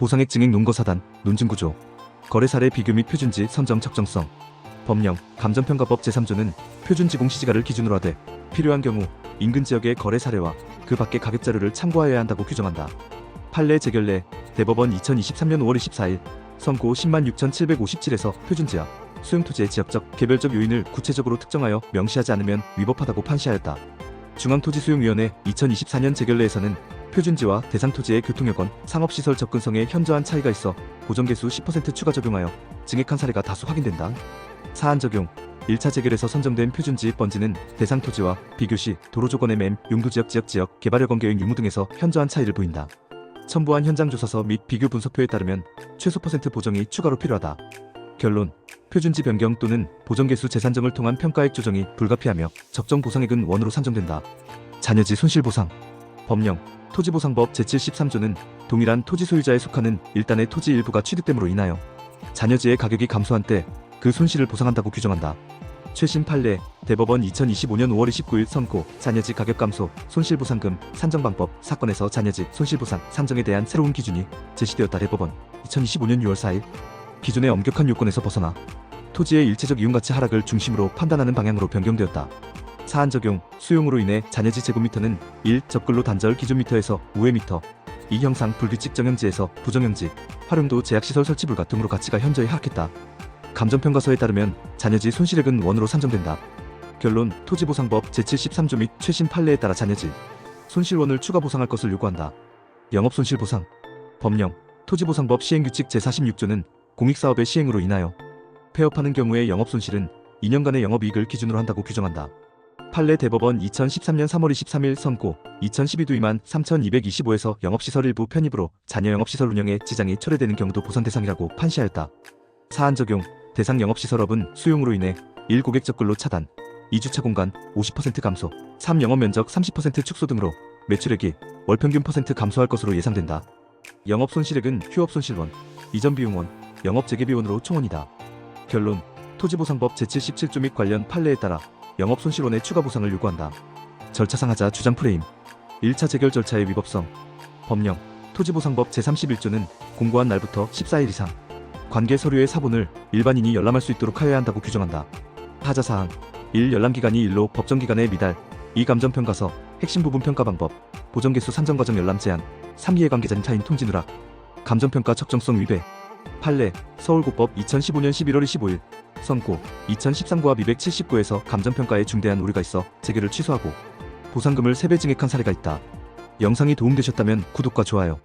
보상액 증액 논거사단, 논증구조, 거래 사례 비교 및 표준지 선정 적정성, 법령, 감정평가법 제3조는 표준지 공 시지가를 기준으로 하되 필요한 경우 인근 지역의 거래 사례와 그 밖의 가격 자료를 참고하여야 한다고 규정한다. 판례 재결례 대법원 2023년 5월 24일 선고 106,757에서 표준지역, 수용토지의 지역적, 개별적 요인을 구체적으로 특정하여 명시하지 않으면 위법하다고 판시하였다. 중앙토지수용위원회 2024년 재결례에서는 표준지와 대상 토지의 교통여건, 상업시설 접근성에 현저한 차이가 있어 보정개수 10% 추가 적용하여 증액한 사례가 다수 확인된다. 사안 적용 1차 재결에서 선정된 표준지 번지는 대상 토지와 비교시 도로조건의 맴, 용도지역 지역 지역, 개발여건 계획 유무 등에서 현저한 차이를 보인다. 첨부한 현장조사서 및 비교 분석표에 따르면 최소 퍼센트 보정이 추가로 필요하다. 결론 표준지 변경 또는 보정개수 재산정을 통한 평가액 조정이 불가피하며 적정 보상액은 원으로 산정된다. 자녀지 손실보상 법령 토지보상법 제73조는 동일한 토지 소유자에 속하는 일단의 토지 일부가 취득됨으로 인하여 자녀지의 가격이 감소한 때 그 손실을 보상한다고 규정한다. 최신 판례 대법원 2025년 5월 29일 선고 자녀지 가격 감소 손실보상금 산정 방법 사건에서 자녀지 손실보상 산정에 대한 새로운 기준이 제시되었다 대법원 2025년 6월 4일 기존의 엄격한 요건에서 벗어나 토지의 일체적 이용가치 하락을 중심으로 판단하는 방향으로 변경되었다. 사안 적용 수용으로 인해 자녀지 제곱미터는 1 접근로 단절 기준미터에서 5회미터 2 형상 불규칙 정형지에서 부정형지 활용도 제약시설 설치 불가 등으로 가치가 현저히 하락했다. 감정평가서에 따르면 자녀지 손실액은 원으로 산정된다. 결론 토지보상법 제73조 및 최신 판례에 따라 자녀지 손실원을 추가 보상할 것을 요구한다. 영업손실보상 법령 토지보상법 시행규칙 제46조는 공익사업의 시행으로 인하여 폐업하는 경우의 영업손실은 2년간의 영업이익을 기준으로 한다고 규정한다. 판례 대법원 2013년 3월 23일 선고 2012도 2만 3225에서 영업시설 일부 편입으로 자녀 영업시설 운영에 지장이 초래되는 경우도 보상 대상이라고 판시하였다. 사안 적용 대상 영업시설업은 수용으로 인해 1 고객 접근로 차단 2주차 공간 50% 감소 3 영업 면적 30% 축소 등으로 매출액이 월 평균 퍼센트 감소할 것으로 예상된다. 영업 손실액은 휴업 손실원, 이전 비용원, 영업 재개 비용으로 총원이다. 결론 토지보상법 제77조 및 관련 판례에 따라 영업 손실원의 추가 보상을 요구한다. 절차상 하자 주장 프레임 1차 재결 절차의 위법성 법령 토지보상법 제31조는 공고한 날부터 14일 이상 관계 서류의 사본을 일반인이 열람할 수 있도록 하여야 한다고 규정한다. 하자사항 1. 열람기간이 1로 법정기간의 미달 2. 감정평가서 핵심 부분 평가 방법 보정개수 산정과정 열람 제한 3. 이해관계자인 타인 통지 누락 감정평가 적정성 위배 판례 서울고법 2015년 11월 25일 선고 2013고합 279에서 감정평가에 중대한 오류가 있어 재개를 취소하고 보상금을 3배 증액한 사례가 있다. 영상이 도움되셨다면 구독과 좋아요